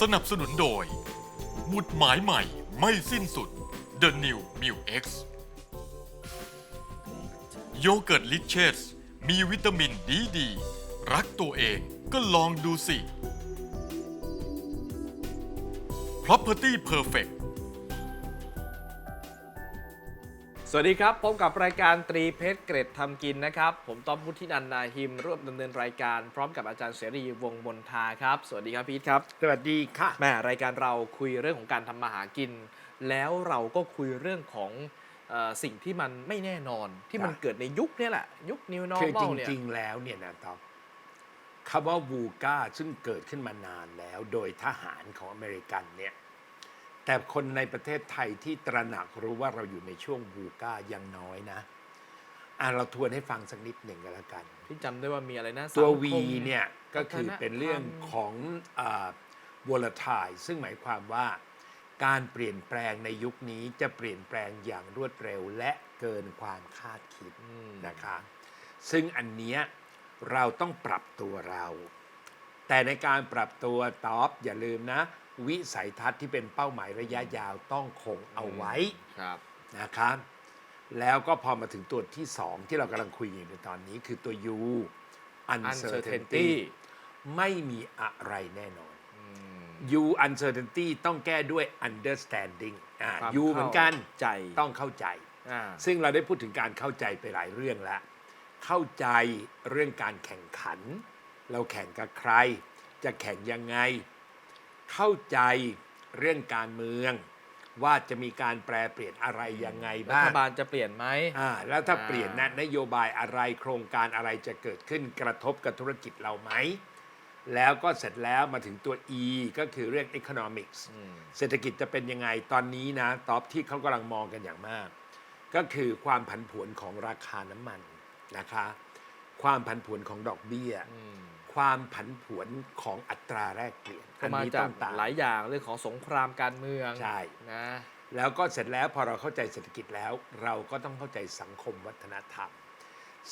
สนับสนุนโดยหมุดหมายใหม่ไม่สิ้นสุด The New m i l X โยเกิร์ตลิเชสมีวิตามินดีดี รักตัวเองก็ลองดูสิ Property Perfect สวัสดีครับ พบกับรายการตรีเพชรเกรดทำกินนะครับ ผมต้อมพุทธินันท์นาหิมร่วมดำเนินรายการพร้อมกับอาจารย์เสรีวงศ์มนทาครับ สวัสดีครับพีทครับ สวัสดีค่ะแม่รายการเราคุยเรื่องของการทำมาหากิน แล้วเราก็คุยเรื่องของเออสิ่งที่มันไม่แน่นอน ที่มันครับเกิดในยุคนี้แหละ ยุค New คือจ Normal เนี่ย ริง ๆ แล้วเนี่ยนะท็อปคำว่าวูกาซึ่งเกิดขึ้นมานานแล้ว โดยทหารของอเมริกันเนี่ย แต่คนในประเทศไทยที่ตระหนักรู้ว่าเราอยู่ในช่วงวูกายังน้อยนะ อะเราทวนให้ฟังสักนิดหนึ่งกันแล้วกันพี่จำได้ว่ามีอะไรนะตัวสังคมวีเนี่ย ก็คือวัฒนธรรมเป็นเรื่องของวอลทายซึ่งหมายความว่าการเปลี่ยนแปลงในยุคนี้จะเปลี่ยนแปลงอย่างรวดเร็วและเกินความคาดคิดอืมนะคะ ซึ่งอันเนี้ยเราต้องปรับตัวเรา แต่ในการปรับตัวตอบอย่าลืมนะ วิสัยทัศน์ที่เป็นเป้าหมายระยะยาวต้องคงเอาไว้ครับนะคะแล้วก็พอมาถึงตัวที่สองที่เรากำลังคุยอยู่ในตอนนี้คือตัว U uncertainty uncertainty ไม่มีอะไรแน่นอนอืม U uncertainty ต้องแก้ด้วย understanding อ่า ความ U เหมือนกันเข้าใจต้องเข้าใจ อ่าซึ่งเราได้พูดถึงการเข้าใจไปหลายเรื่องแล้ว เข้าใจเรื่องการแข่งขัน เราแข่งกับใคร จะแข่งยังไง เข้าใจเรื่องการเมือง ว่าจะมีการแปลเปลี่ยนอะไรยังไงรับ้าฐงบาลจะเปลี่ยนไหม อ่าแล้วถ้าอ่า เปลี่ยนนะนโยบายอะไรโครงการอะไรจะเกิดขึ้นกระทบกับธุรกิจเราไหม แล้วก็เสร็จแล้วมาถึงตัว E ก็คือเรื่อง economics อืมเศรษฐกิจจะเป็นยังไงตอนนี้นะท็อปที่เขากำลังมองกันอย่างมาก ก็คือความผันผวนของราคาน้ำมันนะคะ ความผันผวนของดอกเบี้ย อืม ความผันผวนของอัตราแลกเปลี่ยนก็มานี้จาต้กองตามหลายอย่างเรื่องของสงครามการเมืองใช่นะแล้วก็เสร็จแล้วพอเราเข้าใจเศรษฐกิจแล้ว เราก็ต้องเข้าใจสังคมวัฒนธรรม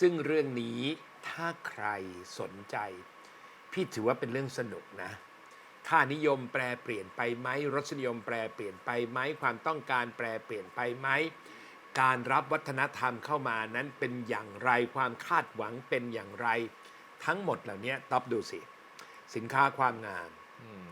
ซึ่งเรื่องนี้ถ้าใครสนใจ พี่ถือว่าเป็นเรื่องสนุกนะค่านิยมแปรเปลี่ยนไปไหมรสนิยมแปรเปลี่ยนไปไหมความต้องการแปรเปลี่ยนไปไหมการรับวัฒนธรรมเข้ามานั้นเป็นอย่างไรความคาดหวังเป็นอย่างไร ทั้งหมดเหล่านี้ต๊อบดูสิ สินค้าความงามอืม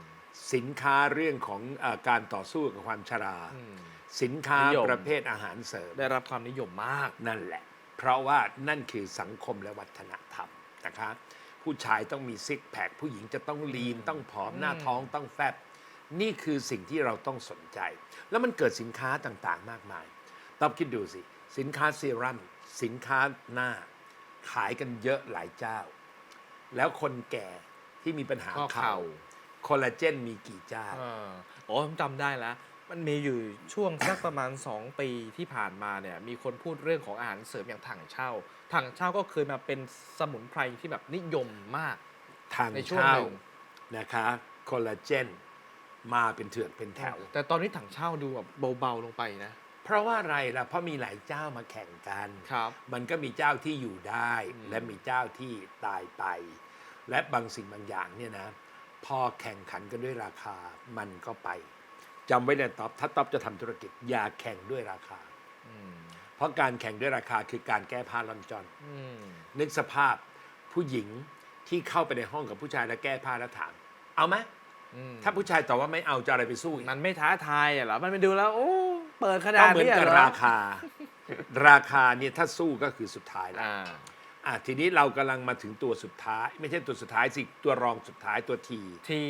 สินค้าเรื่องของเออการต่อสู้กับความชราอืมสินค้านิยมประเภทอาหารเสริม ได้รับความนิยมมากนั่นแหละ เพราะว่านั่นคือสังคมและวัฒนธรรมนะคะผู้ชายต้องมีซิกแพคผู้หญิงจะต้องลีนต้องผอมหน้าท้องต้องแฟบนี่คือสิ่งที่เราต้องสนใจ แล้วมันเกิดสินค้าต่างๆ มากมายตอบคิดดูสิ สินค้าเซรั่มสินค้าหน้า ขายกันเยอะหลายเจ้า แล้วคนแก่ที่มีปัญหาข้อเข่า เข่าคอลลาเจนมีกี่เจ้า เออโอ้ผมจำได้แล้ว มันมีอยู่ช่วง สักประมาณ 2 ปีที่ผ่านมาเนี่ย มีคนพูดเรื่องของอาหารเสริมอย่างถังเช่า ถังเช่าก็เคยมาเป็นสมุนไพรที่แบบนิยมมาก ทางในช่วงเช่าหนึ่ง นะคะคอลลาเจนมาเป็นเถื่อนเป็นแถว แต่ตอนนี้ถังเช่าดูแบบเบาๆลงไปนะ เพราะว่าอะไรล่ะเพราะมีหลายเจ้ามาแข่งกัน ครับ มันก็มีเจ้าที่อยู่ได้ อืม และมีเจ้าที่ตายไป และบางสิ่งบางอย่างเนี่ยนะ พอแข่งขันกันด้วยราคามันก็ไปจำไว้นะท็อปถ้าท็อปจะทำธุรกิจอย่าแข่งด้วยราคา อืมเพราะการแข่งด้วยราคาคือการแก้ผ้าลอนจอน อืมนึกสภาพผู้หญิงที่เข้าไปในห้องกับผู้ชายแล้วแก้ผ้าแล้วถาม เอาไหมอืมถ้าผู้ชายตอบว่าไม่เอาจะอะไรไปสู้อีกมันไม่ท้าทายอะเหรอมันไปดูแล้ว โอ้ เปิดขนาก็ดเหมือนนี้กับเหรอ ราคา ราคาเนี่ยถ้าสู้ก็คือสุดท้ายแล้วอ่า อะทีนี้เรากำลังมาถึงตัวสุดท้าย ไม่ใช่ตัวสุดท้ายสิตัวรองสุดท้ายตัวที ที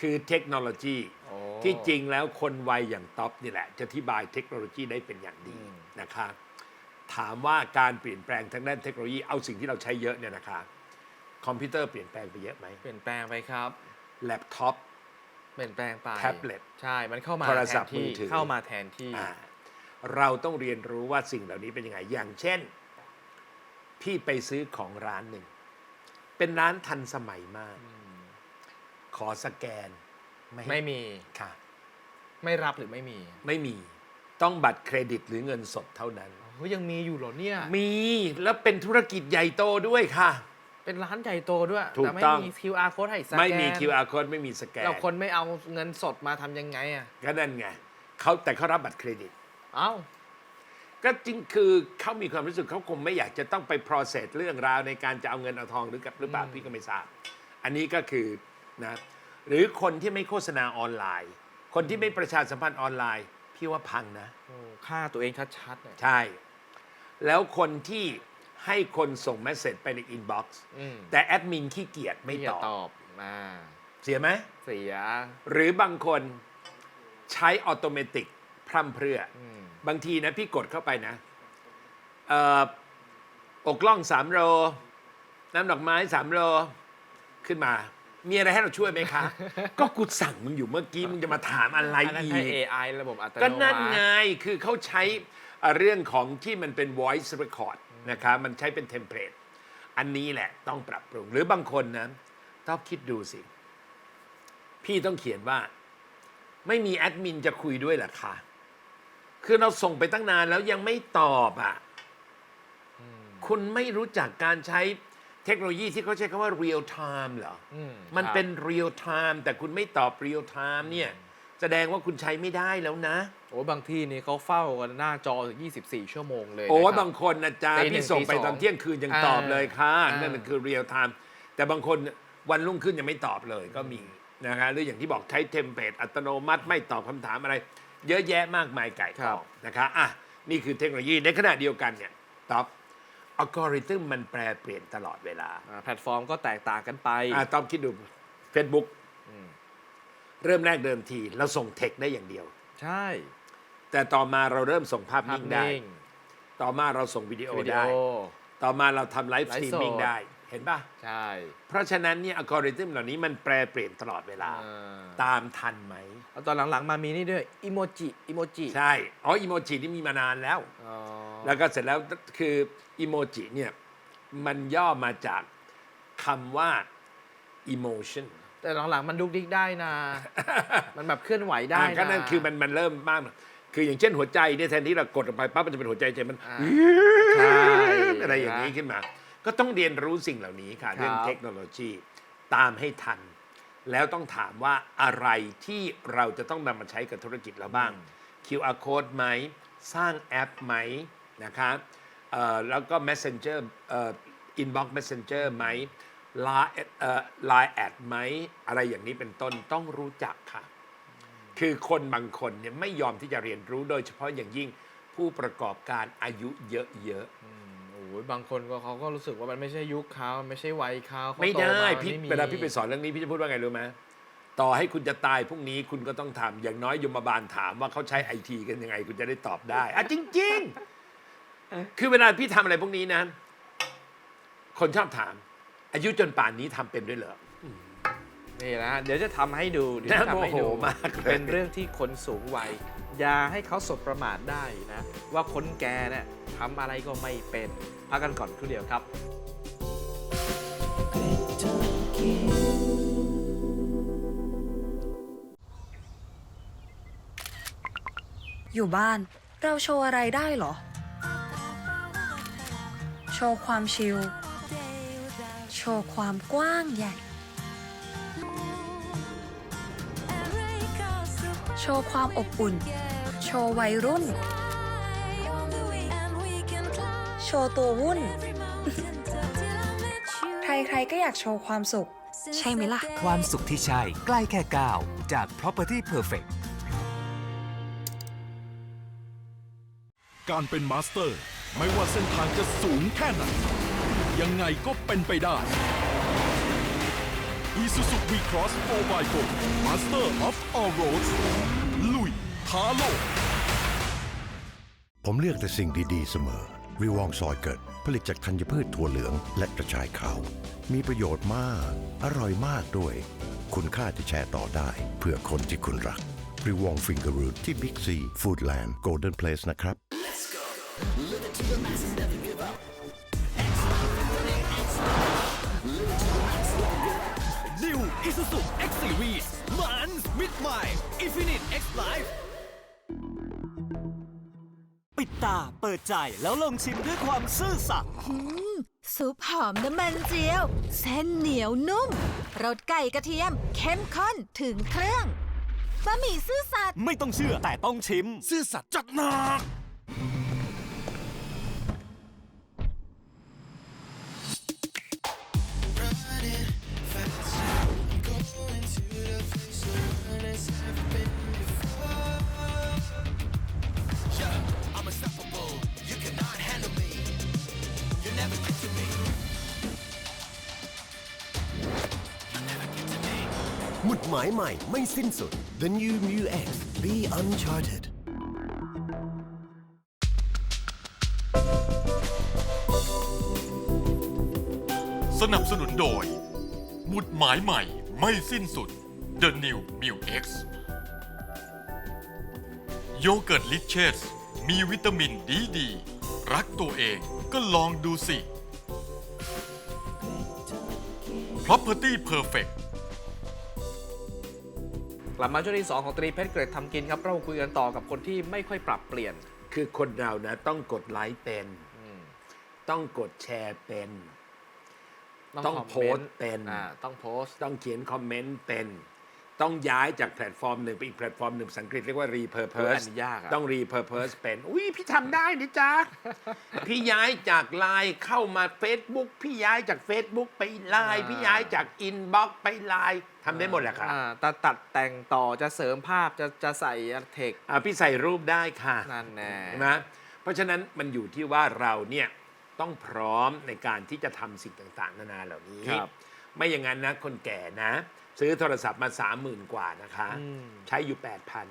คือเทคโนโลยีโอ้ที่จริงแล้วคนวัยอย่างท็อปนี่แหละ จะอธิบายเทคโนโลยีได้เป็นอย่างดีอืม นะคะถามว่าการเปลี่ยนแปลงทางด้านเทคโนโลยีเอาสิ่งที่เราใช้เยอะเนี่ยนะคะ คอมพิวเตอร์เปลี่ยนแปลงไปเยอะไหมเปลี่ยนแปลงไปครับ แล็ปท็อป เปลี่ยนแปลงไปแท็บเล็ต ใช่ มันเข้ามาโทรแทศัพนท์ที่มือถือ เข้ามาแทนที่ อ่าเราต้องเรียนรู้ว่าสิ่งเหล่านี้เป็นยังไง อย่างเช่น พี่ไปซื้อของร้านหนึ่ง เป็นร้านทันสมัยมาก ขอสแกนให้ไม่มีค่ะ ไม่รับหรือไม่มีไม่มีต้องบัตรเครดิตหรือเงินสดเท่านั้นเฮ้ยยังมีอยู่เหรอเนี่ย มีแล้วเป็นธุรกิจใหญ่โตด้วยค่ะ เป็นร้านใหญ่โตด้วย ถูกแต่ไม่ต้อง มี QR code ให้สแกนไม่มี QR code ไม่มีสแกนเราคนไม่เอาเงินสดมาทำยังไงอะ ก็นั่นไงเขาแต่เขารับบัตรเครดิต เอ้า ก็จริงคือเขามีความรู้สึกเขาคงไม่อยากจะต้องไป process เรื่องราวในการจะเอาเงินเอาทองหรือกับหรือเปล่าอืมพี่ก็ไม่ทราบ อันนี้ก็คือนะหรือคนที่ไม่โฆษณาออนไลน์ คนที่ไม่ประชาสัมพันธ์ออนไลน์ พี่ว่าพังนะ โอ้ฆ่าตัวเองชัดๆเนี่ยใช่ แล้วคนที่ ให้คนส่งเมสเซจไปในอินบ็อกซ์อืมแต่แอดมินขี้เกียจไม่ที่ตจะอบ ตอบมาเสียไหม เสียหรือบางคนใช้ออโตเมติกพร่ำเพรื่อออืมบางทีนะพี่กดเข้าไปนะเอ่ออกล่องสามโลน้ำดอกไม้สามโลขึ้นมา มีอะไรให้เราช่วยไหมคะ ก็กูสั่งมึงอยู่เมื่อกี้ มึงจะมาถามอะไรอันนั้นอีใช้ ก AI ระบบอัตโนมัติ ก็นั่นไง คือเขาใช้เอ่อเรื่องของที่มันเป็น voice record นะคะมันใช้เป็นเทมเพลตอันนี้แหละต้องปรับปรุง หรือบางคนนะต้องคิดดูสิ พี่ต้องเขียนว่า ไม่มีแอดมินจะคุยด้วยเหรอคะคือเราส่งไปตั้งนานแล้วยังไม่ตอบอะคุณไม่รู้จักการใช้เทคโนโลยีที่เขาใช้คำว่า real time เหรออืมันครับเป็น real time แต่คุณไม่ตอบ real time เนี่ย แสดงว่าคุณใช้ไม่ได้แล้วนะ โอ้บางที่นี่เขาเฝ้ากันหน้าจอถึง24 ชั่วโมงเลยโอ้ยนะครับ บางคนนะจ๊ะตีหนึ่งพี่ส่งไปตีสองตอนเที่ยงคืนยังอ่าตอบเลยค่ะ อ่านั่ นั่นคือ real time แต่บางคนวันรุ่งขึ้นยังไม่ตอบเลยก็มีนะคะหรืออย่างที่บอกใช้เทมเพลตอัตโนมัติไม่ตอบคำถามอะไร เยอะแยะมากมายไก่กองนะคะอะนี่คือเทคโนโลยีในขณะเดียวกันเนี่ยตอบอัลกอริทึมมันแปรเปลี่ยนตลอดเวลาอ่าแพลตฟอร์มก็แตกต่างกันไป อะตอบคิดดู Facebook อืม เริ่มแรกเดิมทีเราส่งเทคได้อย่างเดียว ใช่แต่ต่อมาเราเริ่มส่งภาพภาพนิ่งได้ นิ่งต่อมาเราส่งวิดีโอวิดีได้ โอ ต่อมาเราทำไลฟ์สตรีมมิ่งไลฟ์สดได้เห็นป่ะ ใช่เพราะฉะนั้นเนี่ยอัลกอริทึมเหล่านี้มันแปรเปลี่ยนตลอดเวลา อ่าตามทันไหมแล้วตอนหลังๆมามีนี่ด้วยอิโมจิอิโมจิใช่ อ๋ออีโมจินี่มีมานานแล้ว อ๋อแล้วก็เสร็จแล้วคืออีโมจิเนี่ยมันย่อมาจากคำว่า emotion แต่หลังๆมันดุกดิกได้นะ มันแบบเคลื่อนไหวได้อ่านะก็นั่นคือมันมันเริ่มมาก คืออย่างเช่นหัวใจเนี่ยแทนที่เรากดลงไปปั๊บมันจะเป็นหัวใจใจมันอ่าใช่อะไรอย่างนี้ขึ้นมา ก็ต้องเรียนรู้สิ่งเหล่านี้ค่ะ ครับ เรื่องเทคโนโลยีตามให้ทัน แล้วต้องถามว่าอะไรที่เราจะต้องนำมาใช้กับธุรกิจเราบ้าง QR code ไหม สร้างแอปไหมนะคะเอ่อแล้วก็ Messenger เอ่อ Inbox Messenger ไหม Line เอ่อ Line แอดไหมอะไรอย่างนี้เป็นต้นต้องรู้จักค่ะ คือคนบางคนเนี่ยไม่ยอมที่จะเรียนรู้โดยเฉพาะอย่างยิ่งผู้ประกอบการอายุเยอะอืมโอ้ยบางคนก็เขาก็รู้สึกว่ามันไม่ใช่ยุคเขามันไม่ใช่วัยเขาเขาๆไม่โตได้มาพี่ม่มี เวลาพี่ไปสอนเรื่องนี้พี่จะพูดว่าไงรู้ไหมต่อให้คุณจะตายพรุ่งนี้คุณก็ต้องทำอย่างน้อยยมบาลถามว่าเขาใช้ไอทีกันยังไง คุณจะได้ตอบได้อะจริง ๆ คือเวลาพี่ทำอะไรพวกนี้นะ คนชอบถาม อายุจนป่านนี้ทำเป็นด้วยเหรอ นี่นะเดี๋ยวจะทำให้ดูเดี๋ยวจะน่าทำให้ดูโมโหมากเลย เป็นเรื่องที่คนสูงวัยอย่าให้เขาสบประมาทได้นะ ว่าคนแก่เนี่ยทำอะไรก็ไม่เป็นพักกันก่อนครู่เดียวครับ อยู่บ้านเราโชว์อะไรได้เหรอ โชว์ความชิลโชว์ความกว้างใหญ่ โชว์ความอบอุ่น โชว์วัยรุ่น โชว์ตัววุ่น ใครๆก็อยากโชว์ความสุข ใช่ไหมล่ะ ความสุขที่ใช่ใกล้แค่ก้าวจาก Property Perfect การเป็นมาสเตอร์ ไม่ว่าเส้นทางจะสูงแค่ไหน ยังไงก็เป็นไปได้ Isuzu V-Cross 4x4 Master of All Roads ลุยท้าโลก ผมเลือกแต่สิ่งดี ๆ เสมอ วิวองซอยเกิด ผลิตจากธัญพืชถั่วเหลืองและกระชายขาว มีประโยชน์มาก อร่อยมากด้วย คุณค่าที่แชร์ต่อได้ เพื่อคนที่คุณรักวิวองฟิงเกอร์รูทที่บิ๊กซีฟู้ดแลนด์โกลเด้นเพลสนะครับ New Isuzu X Series มันมิดใหม่ Infinite X Life ปิดตาเปิดใจแล้วลองชิมด้วยความซื่อสัตย์ซุปหอมน้ำมันเจียว เส้นเหนียวนุ่มรสไก่กระเทียม เข้มข้นถึงเครื่องบะหมี่ซื่อสัตย์ไม่ต้องเชื่อแต่ต้องชิม ซื่อสัตย์จัดหนัก มุดหมายใหม่ไม่สิ้นสุด The New Mu X Be Uncharted สนับสนุนโดย หมุดหมายใหม่ไม่สิ้นสุด The New m i l X โยเกิร์ตลิเชสมีวิตามินดีดี รักตัวเองก็ลองดูสิ Property Perfect กลับมาช่วงที่ 2 ของตรีเพชรเกรดทำกินครับ เราคุยกันต่อกับคนที่ไม่ค่อยปรับเปลี่ยน คือคนเรานะต้องกดไลค์เป็น ต้องกดแชร์เป็น ต้องคมมโพสต์เป็นอ่าต้องโพสต์ ต้องเขียนคอมเมนต์เป็น ต้องย้ายจากแพลตฟอร์มหนึ่งไปอีกแพลตฟอร์มหนึ่งภาษาอังกฤษเรียกว่าโอ้ย repurpose อันนี้ยากอะต้อง repurpose เป็น อุ้ยพี่ทำได้นี่จ๊ะพี่ย้ายจากไลน์เข้ามา Facebook พี่ย้ายจาก Facebook ไปไลน์พี่ย้ายจากอินบ็อกไปไลน์ ทำได้หมดแหละค่ะอ่าตัดตัดแต่งต่อจะเสริมภาพจะจะใส่เทคอะพี่ใส่รูปได้ค่ะนั่นแน่ใช่ไหมเพราะฉะนั้นมันอยู่ที่ว่าเราเนี่ยต้องพร้อมในการที่จะทำสิ่งต่างๆ นานาเหล่านี้ ครับ ไม่อย่างนั้นนะ คนแก่นะ ซื้อโทรศัพท์มาสามหมื่นกว่านะคะ อืม ใช้อยู่แปดพัน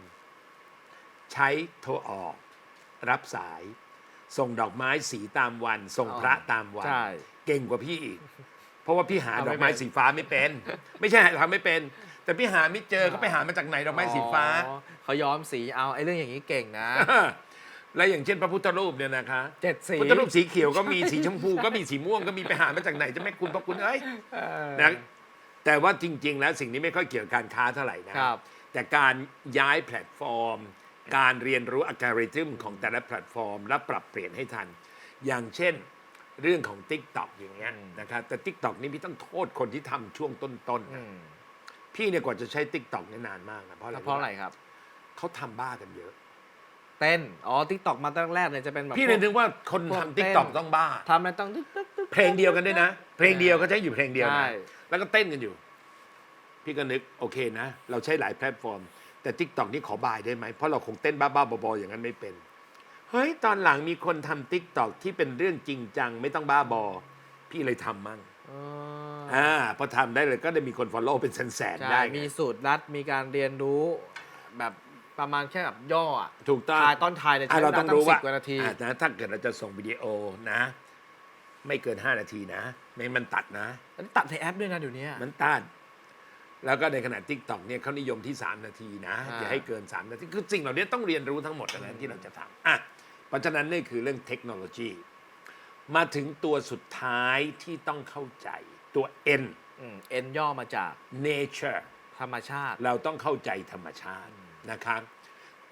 ใช้โทรออก รับสาย ส่งดอกไม้สีตามวัน ส่งพระตามวัน ใช่ เก่งกว่าพี่อีก เพราะว่าพี่หาเอาดไม่อกไม้เป็นสีฟ้าไม่เป็น ไม่ใช่ทำไม่เป็น แต่พี่หาไม่เจอเขาไปหามาจากไหนดอกไม้สีฟ้า อ๋อเขาย้อมสีเอาไอ้เรื่องอย่างนี้เก่งนะ และอย่างเช่นพระพุทธรูปเนี่ยนะคะเจ็ดสีพุทธรูปสีเขียวก็มีสีชมพูก็มีสีม่วงก็มีไปหามาจากไหนจะไม่คุณพระคุณเอ้ยเออ นะแต่ว่าจริง ๆ แล้วสิ่งนี้ไม่ค่อยเกี่ยวกับการค้าเท่าไหร่นะครับ แต่การย้ายแพลตฟอร์ม การเรียนรู้อัลกอริทึมของแต่ละแพลตฟอร์ม และปรับเปลี่ยนให้ทัน อย่างเช่น เรื่องของ Tik t o อกอย่างเงี้ยนะครับแต่ Tik t o อกนี่พี่ต้องโทษคนที่ทำช่วงต้นๆอืนะมพี่เนี่ยกว่าจะใช้ Tik t o อกเนี่ยนานมากนะเพราะอะไรเพราะอะไรครับ เขาทำบ้ากันเยอะ เต้น อ๋อทิกตอกมาตั้งแรกเลยจะเป็นแบบพี่เลยนึกว่าคนพวกทำเต้ Tik น t o อกต้องบ้า ทำอะไรต้องตึ๊กตึ๊กตึ๊ก เพลงเดียวกันด้วยนะ เพลงเดียวก็ใช้อยู่เพลงเดียวใช่ นะแล้วก็เต้นกันอยู่ พี่ก็นึกโอเคนะ เราใช้หลายแพลตฟอร์ม แต่ t ิ k t o k นี่ขอบายได้ไหมเพราะเราคงเต้นบ้าๆบอๆอย่างนั้นไม่เป็น เฮ้ย ตอนหลังมีคนทำ t ิ k t o k ที่เป็นเรื่องจริงจัง ไม่ต้องบ้าบอ พี่เลยทำมั่งอ๋ออ่าพอทำได้เลยก็ได้มีคน follow เป็นแสนๆใช่ได้ไงมีสูตรลัดมีการเรียนรู้แบบประมาณแค่แบบย่ออะถูกต้องถ่ายตอนถ่ายเนี่ยอะใช้เวเราลาต้องตั้รู้งสิว่าบกว่านาที อะนะถ้าเกิดเราจะส่งวิดีโอนะ ไม่เกิน 5 นาทีนะ ไม่งั้นมันตัดนะ อันนี้ตัดในแอปด้วยนะเดี๋ยวนี้ มันต้านแล้วก็ในขณะทิกตอกเนี่ยเขานิยมที่ 3 นาทีนะ อ่า อย่าให้เกิน 3 นาที คือสิ่งเหล่านี้ต้องเรียนรู้ทั้งหมดนะที่เราจะทำอะเพ ราะฉะนั้นนี่คือเรื่องเทคโนโลยี มาถึงตัวสุดท้ายที่ต้องเข้าใจตัว N มเอ็นย่อมาจาก nature ธรรมชาติ เราต้องเข้าใจธรรมชาตินะครับ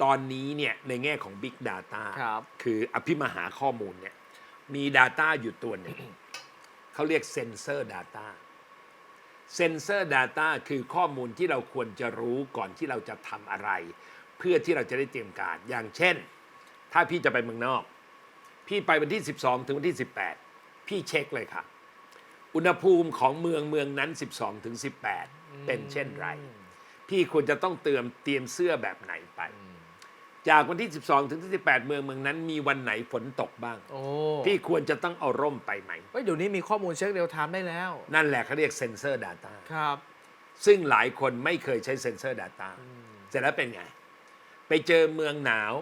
ตอนนี้เนี่ยในแง่ของ Big Data ครับ คืออภิมหาข้อมูลเนี่ยมี Data อยู่ตัวหนึ่ง เขาเรียกเซนเซอร์ Data เซนเซอร์ Data คือข้อมูลที่เราควรจะรู้ก่อนที่เราจะทำอะไร เพื่อที่เราจะได้เตรียมการอย่างเช่น ถ้าพี่จะไปเมืองนอก พี่ไปวันที่ 12 ถึงวันที่ 18 พี่เช็คเลยค่ะ อุณหภูมิของเมืองเมืองนั้น 12 ถึง 18 เป็นเช่นไร พี่ควรจะต้องเตรียมเตรียมเสื้อแบบไหนไป จากวันที่ 12 ถึงที่18 เมืองเมืองนั้น มีวันไหนฝนตกบ้าง โอ้พี่ควรจะต้องเอาร่มไปไหม เฮ้ยเดี๋ยวนี้มีข้อมูลเช็คเรียลไทม์ได้แล้ว นั่นแหละเขาเรียกเซนเซอร์ Data ครับ ซึ่งหลายคนไม่เคยใช้เซนเซอร์ Data เสร็จแล้วเป็นไง ไปเจอเมืองหนาว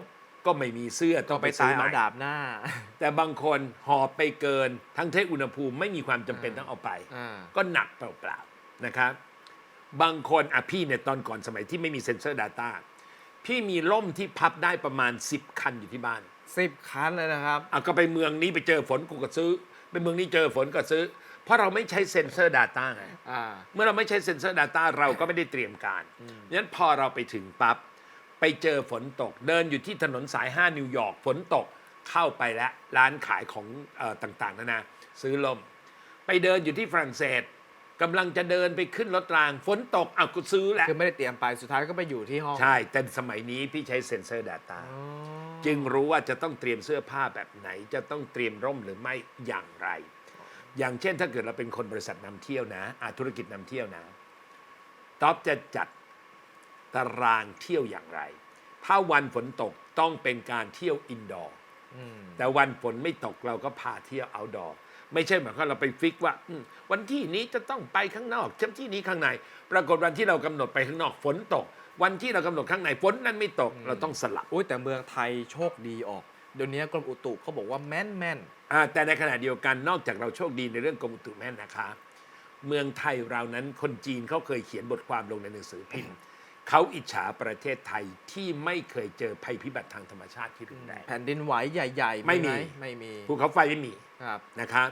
ก็ไม่มีเสื้อต้ก็องไปไปซื้ตายอใหเอาม่ดาบหน้า แต่บางคนหอบไปเกิน ทั้งเทคอุณหภูมิไม่มีความจำเป็นต้องเอาไป อ่า ก็หนักเปล่าๆนะครับ บางคนอะพี่เนี่ยตอนก่อนสมัยที่ไม่มีเซ็นเซอร์ Data พี่มีร่มที่พับได้ประมาณ 10 คันอยู่ที่บ้าน สิบคันเลยนะครับ อะก็ไปเมืองนี้ไปเจอฝนกูก็ซื้อ ไปเมืองนี้เจอฝนก็ซื้อ เพราะเราไม่ใช้เซ็นเซอร์ Data ไง อ่า เมื่อเราไม่ใช้เซ็นเซอร์ Data เราก็ไม่ได้เตรียมการงั้นพอเราไปถึงปั๊บ ไปเจอฝนตก เดินอยู่ที่ถนนสาย 5 นิวยอร์กฝนตกเข้าไปแล้วร้านขายของเออต่างๆนานาซื้อลม ไปเดินอยู่ที่ฝรั่งเศสกำลังจะเดินไปขึ้นรถราง ฝนตกเอากูซื้อแหละคือไม่ได้เตรียมไปสุดท้ายก็ไปอยู่ที่ห้อง ใช่ แต่สมัยนี้พี่ใช้เซ็นเซอร์ Data อ๋อจึงรู้ว่าจะต้องเตรียมเสื้อผ้าแบบไหน จะต้องเตรียมร่มหรือไม่อย่างไร อย่างเช่นถ้าเกิดเราเป็นคนบริษัทนำเที่ยวนะอาธุรกิจนำเที่ยวนะท็อปจะจัด ตารางเที่ยวอย่างไร ถ้าวันฝนตกต้องเป็นการเที่ยวอินดอร์อืมแต่วันฝนไม่ตกเราก็พาเที่ยวเอาดอร์ไม่ใช่หมายความเราไปฟิกว่าอืมวันที่นี้จะต้องไปข้างนอกเช่นที่นี้ข้างใน ปรากฏวันที่เรากำหนดไปข้างนอกฝนตก วันที่เรากำหนดข้างในฝนนั้นไม่ตก เราต้องสลับอุ้ยแต่เมืองไทยโชคดีออกเดี๋ยวนี้กรมอุตุเขาบอกว่าแม่นแม่นอ่าแต่ในขณะเดียวกันนอกจากเราโชคดีในเรื่องกรมอุตุแม่นนะคะ เมืองไทยเรานั้นคนจีนเขาเคยเขียนบทความลงในหนังสือพิมพ์ เขาอิจฉาประเทศไทยที่ไม่เคยเจอภัยพิบัติทางธรรมชาติที่รุนแรง แผ่นดินไหวใหญ่ๆไม่มี หไม่มีภูเขาไฟไม่มีครับ นะครับ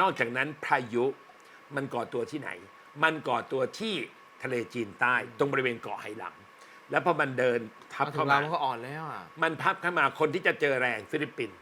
นอกจากนั้นพายุมันก่อตัวที่ไหน มันก่อตัวที่ทะเลจีนใต้ ตรงบริเวณเกาะไหหลำแล้วพอมันเดินทับมาถึเข้างเรามา มันก็อ่อนแล้วอะ มันพับเข้ามาคนที่จะเจอแรงฟิลิปปินส์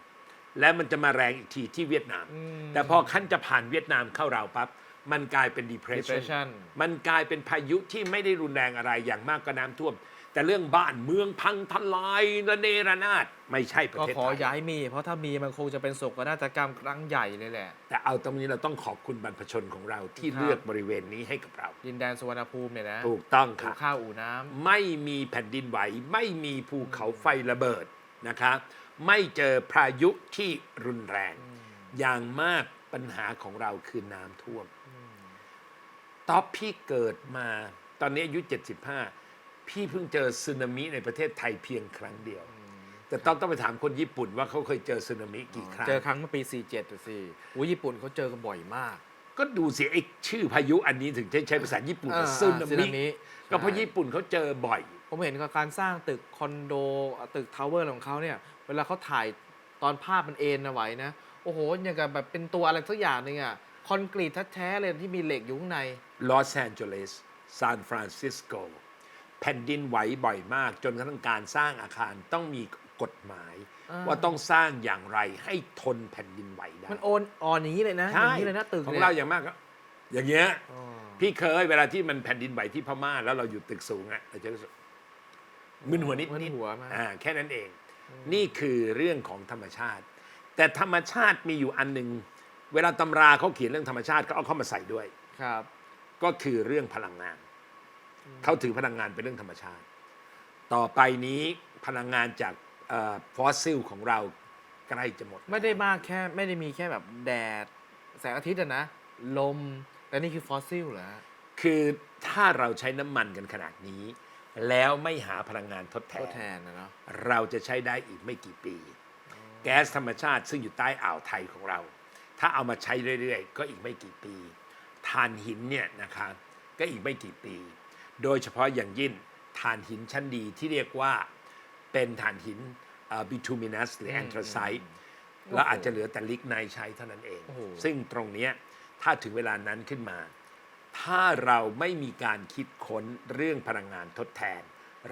และมันจะมาแรงอีกทีที่เวียดนามอืมแต่พอขั้นจะผ่านเวียดนามเข้าเราปั๊บ มันกลายเป็น depression depression มันกลายเป็นพายุที่ไม่ได้รุนแรงอะไรอย่างมากก็น้ำท่วม แต่เรื่องบ้านเมืองพังทลายระเนระนาดไม่ใช่ประก็เทศขอไทย ย้ายมี เพราะถ้ามีมันคงจะเป็นโศกนาฏกรรมครั้งใหญ่เลยแหละ แต่เอาตรงนี้เราต้องขอบคุณบรรพชนของเราที่ครับ เลือกบริเวณนี้ให้กับเรา ดินแดนสุวรรณภูมิเนี่ยนะถูกต้องอู่ค่ะ ข้าวอู่น้ำ ไม่มีแผ่นดินไหว ไม่มีภูเขาไฟระเบิดนะคะไม่เจอพายุที่รุนแรง อย่างมากปัญหาของเราคือน้ำท่วม ต๊อปพี่เกิดมาตอนนี้อายุ 75 พี่เพิ่งเจอสึนามิในประเทศไทยเพียงครั้งเดียว แต่ต้องต้องไปถามคนญี่ปุ่นว่าเขาเคยเจอสึนามิกี่ครั้ง เจอครั้งเมื่อปี 47สิอุ้ยญี่ปุ่นเขาเจอกันบ่อยมาก ก็ดูสิไอ้ชื่อพายุอันนี้ถึงใช้ใช้ภาษาญี่ปุ่นอ่าสึนาสึนามิมิก็เพราะใช่ญี่ปุ่นเขาเจอบ่อย ผมเห็นกับการสร้างตึกคอนโดตึกทาวเวอร์ของเขาเนี่ย เวลาเขาถ่ายตอนภาพมันเอ็นนะไหวนะ โอ้โหอย่างกับแบบเป็นตัวอะไรสักอย่างหนึ่งอะคอนกรีตแท้ๆเลยที่มีเหล็กอยู่ข้างใน ลอสแอนเจลิสซานฟรานซิสโกแผ่นดินไหวบ่อยมาก จนกระทั่งการสร้างอาคารต้องมีกฎหมายอ่าว่าต้องสร้างอย่างไรให้ทนแผ่นดินไหวได้ มันโอนอ่อนอย่างนี้เลยนะอใช่ย่างนี้เลยนะตึกของนี่ยเราอย่างมากก็อย่างเงี้ยอ๋อพี่เคยเวลาที่มันแผ่นดินไหวที่พม่าแล้วเราอยู่ตึกสูงอะเราจะรู้สึกมึนหัวนิดมึนนิดหัวมาก อ่าแค่นั้นเอง นี่คือเรื่องของธรรมชาติ แต่ธรรมชาติมีอยู่อันหนึ่งเวลาตำราเขาเขียนเรื่องธรรมชาติเขาเอาเข้ามาใส่ด้วย ครับ ก็คือเรื่องพลังงาน เขาถือพลังงานเป็นเรื่องธรรมชาติ ต่อไปนี้พลังงานจากฟอสซิลของเราใกล้จะหมด ไม่ได้มากแค่ไม่ได้มีแค่แบบแดด แสงอาทิตย์อะนะ ลมแต่นี่คือฟอสซิลเหรอฮะคือถ้าเราใช้น้ำมันกันขนาดนี้ แล้วไม่หาพลังงานทดแททดนแทนนะเนาะเราจะใช้ได้อีกไม่กี่ปี แก๊สธรรมชาติซึ่งอยู่ใต้อ่าวไทยของเรา ถ้าเอามาใช้เรื่อยๆ ก็อีกไม่กี่ปี ถ่านหินเนี่ยนะคะก็อีกไม่กี่ปี โดยเฉพาะอย่างยิ่งถ่านหินชั้นดีที่เรียกว่าเป็นถ่านหินบิทูมินัสหรือแอนทรไซต์แล้วอาจจะเหลือแต่ลิกไนท์ใช้เท่านั้นเองโอ้โหซึ่งตรงเนี้ยถ้าถึงเวลานั้นขึ้นมา ถ้าเราไม่มีการคิดค้นเรื่องพลังงานทดแทน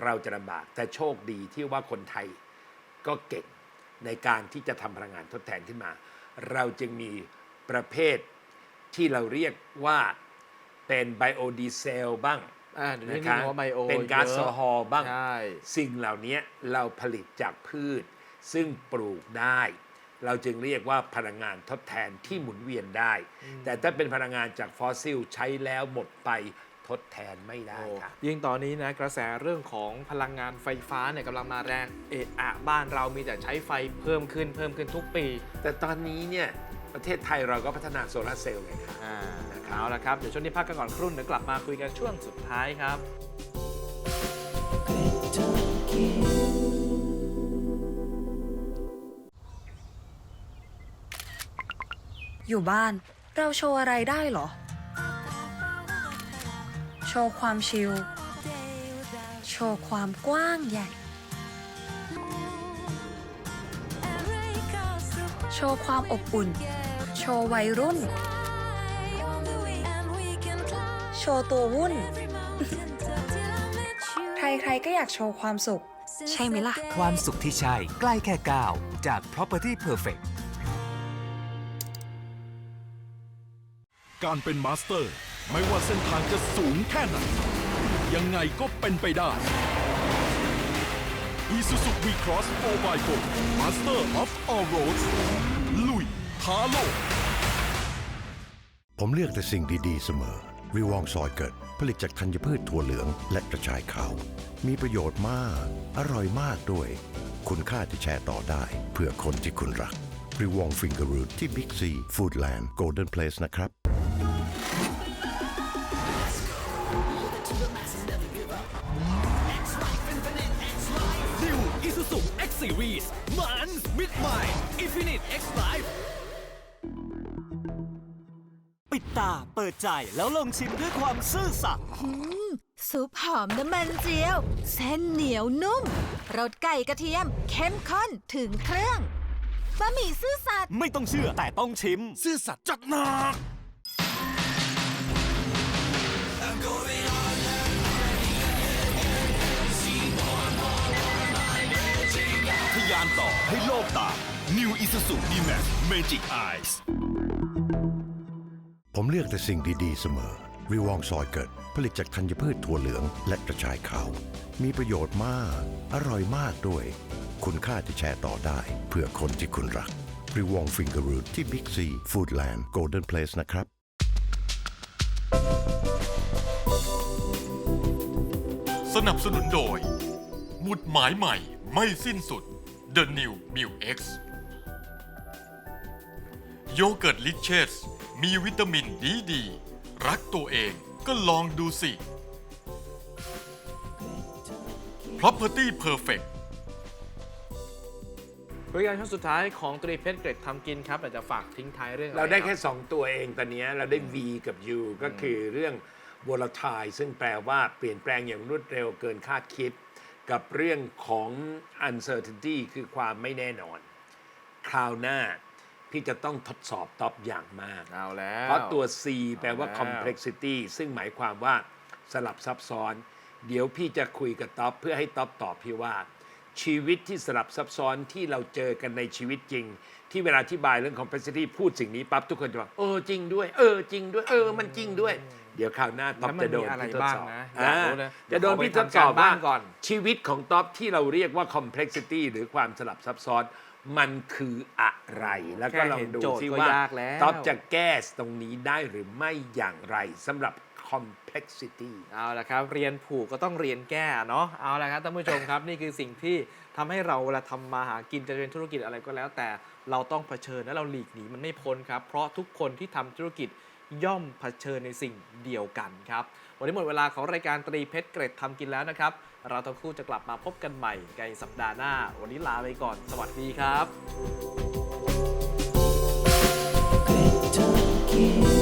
เราจะลำบาก แต่โชคดีที่ว่าคนไทยก็เก่งในการที่จะทำพลังงานทดแทนขึ้นมา เราจึงมีประเภท ที่เราเรียกว่าเป็นไบโอดีเซลบ้างอ่าเดี๋ยวนี้นะมีคะคำว่าไบโอเป็นก๊าซโซฮอล์บ้าง ใช่ สิ่งเหล่านี้เราผลิตจากพืช ซึ่งปลูกได้ เราจึงเรียกว่าพลังงานทดแทนที่หมุนเวียนได้ แต่ถ้าเป็นพลังงานจากฟอสซิลใช้แล้วหมดไปทดแทนไม่ได้โอ้ค่ะ ยิ่งตอนนี้นะกระแสเรื่องของพลังงานไฟฟ้าเนี่ยกำลังมาแรงเอะอะบ้านเรามีแต่ใช้ไฟเพิ่มขึ้นเพิ่มขึ้นทุกปี แต่ตอนนี้เนี่ย ประเทศไทยเราก็พัฒนาโซลาร์เซลล์ไงคะอ่านะครับเอาละครับ เดี๋ยวช่วงนี้พักกันก่อนครุ่นเดี๋ยวกลับมาคุยกันช่วงสุดท้ายครับ อยู่บ้านเราโชว์อะไรได้เหรอ โชว์ความชิล โชว์ความกว้างใหญ่ โชว์ความอบอุ่นโช ว์วัยรุ่น โชว์ตัววุ่น ใครๆก็อยากโชว์ความสุข ใช่ไหมล่ะ ความสุขที่ใช่ใกล้แค่ก้าวจาก Property Perfect การเป็นมาสเตอร์ ไม่ว่าเส้นทางจะสูงแค่ไหน ยังไงก็เป็นไปได้ Isuzu V-Cross 4x4 Master of All Roads ลุยท้าโลก ผมเลือกแต่สิ่งดีๆเสมอ วิวองซอยเกิด ผลิตจากธัญพืชถั่วเหลืองและกระชายขาว มีประโยชน์มาก อร่อยมากด้วย คุณค่าที่แชร์ต่อได้ เพื่อคนที่คุณรัก วิวองฟิงเกอร์รูทที่บิ๊กซีฟู้ดแลนด์โกลเด้นเพลสนะครับ New Isuzu X Series มันมิดใหม่ Infinite X Life ตา เปิดใจแล้วลองชิมด้วยความซื่อสัตย์ซุปหอมน้ำมันเจียว เส้นเหนียวนุ่มรสไก่กระเทียม เข้มข้นถึงเครื่องบะหมี่ซื่อสัตย์ไม่ต้องเชื่อแต่ต้องชิม ซื่อสัตย์จัดหนัก ทะยานต่อให้โลกตาม New Isuzu D-Max Magic Eyes ผม เลือกแต่สิ่งดีๆเสมอวิวองซอยเกิด ผลิตจากธัญพืชถั่วเหลืองและกระชายขาว มีประโยชน์มาก อร่อยมากด้วย คุณค่าที่แชร์ต่อได้ เพื่อคนที่คุณรักวิวองฟิงเกอร์รูทที่บิ๊กซีฟู้ดแลนด์โกลเด้นเพลสนะครับสนับสนุนโดย หมุดหมายใหม่ไม่สิ้นสุด The New m i l X โยเกิร์ตลิเชส มีวิตามินดีดี รักตัวเองก็ลองดูสิ Property Perfect บริการช่วงสุดท้ายของตรีเพชรเกร็ดทำกินครับอยากจะฝากทิ้งท้ายเรื่องอะเรารได้คแค่บ2 ตัวเองตอนนี้เราได้ V กับ U ก็คือเรื่อง volatile ซึ่งแปลว่าเปลี่ยนแปลงอย่างรวดเร็วเกินคาดคิด กับเรื่องของ uncertainty คือความไม่แน่นอน คราวหน้า พี่จะต้องทดสอบท็อปอย่างมาก เอาแล้ว เพราะตัว C แปลว่า เอาแล้ว complexity ซึ่งหมายความว่าสลับซับซ้อน เดี๋ยวพี่จะคุยกับท็อปเพื่อให้ท็อปตอบพี่ว่า ชีวิตที่สลับซับซ้อนที่เราเจอกันในชีวิตจริง ที่เวลาอธิบายเรื่อง complexity พูดสิ่งนี้ปั๊บทุกคนจะบอกเออจริงด้วย เออจริงด้วย เออมันจริงด้วย เดี๋ยวคราวหน้าท็อปแล้วมันจะโดนมีอะไรพี่ทดบ้างสอบนะอยากรู้นะอ่าจะโดนพี่ทดสอบขอไปทำการบ้าว่านก่อน ชีวิตของท็อปที่เราเรียกว่า complexity หรือความสลับซับซ้อน มันคืออะไรแล้วก็ลองดูแค่เห็นโจทย์ซิก็ว่ายากแล้วท็อปจะแก้ตรงนี้ได้หรือไม่อย่างไรสำหรับ complexity เอาละครับ เรียนผูกก็ต้องเรียนแก้เนาะเอาละครับท่านผู้ชมครับ นี่คือสิ่งที่ทำให้เราเวลาทำมาหากินจะเป็นธุรกิจอะไรก็แล้ว แต่เราต้องเผชิญและเราหลีกหนีมันไม่พ้นครับ เพราะทุกคนที่ทำธุรกิจย่อมเผชิญในสิ่งเดียวกันครับ วันนี้หมดเวลาของรายการตรีเพชรเกร็ดทำกินแล้วนะครับ เราทั้งคู่จะกลับมาพบกันใหม่ในสัปดาห์หน้า วันนี้ลาไปก่อน สวัสดีครับ Thank you.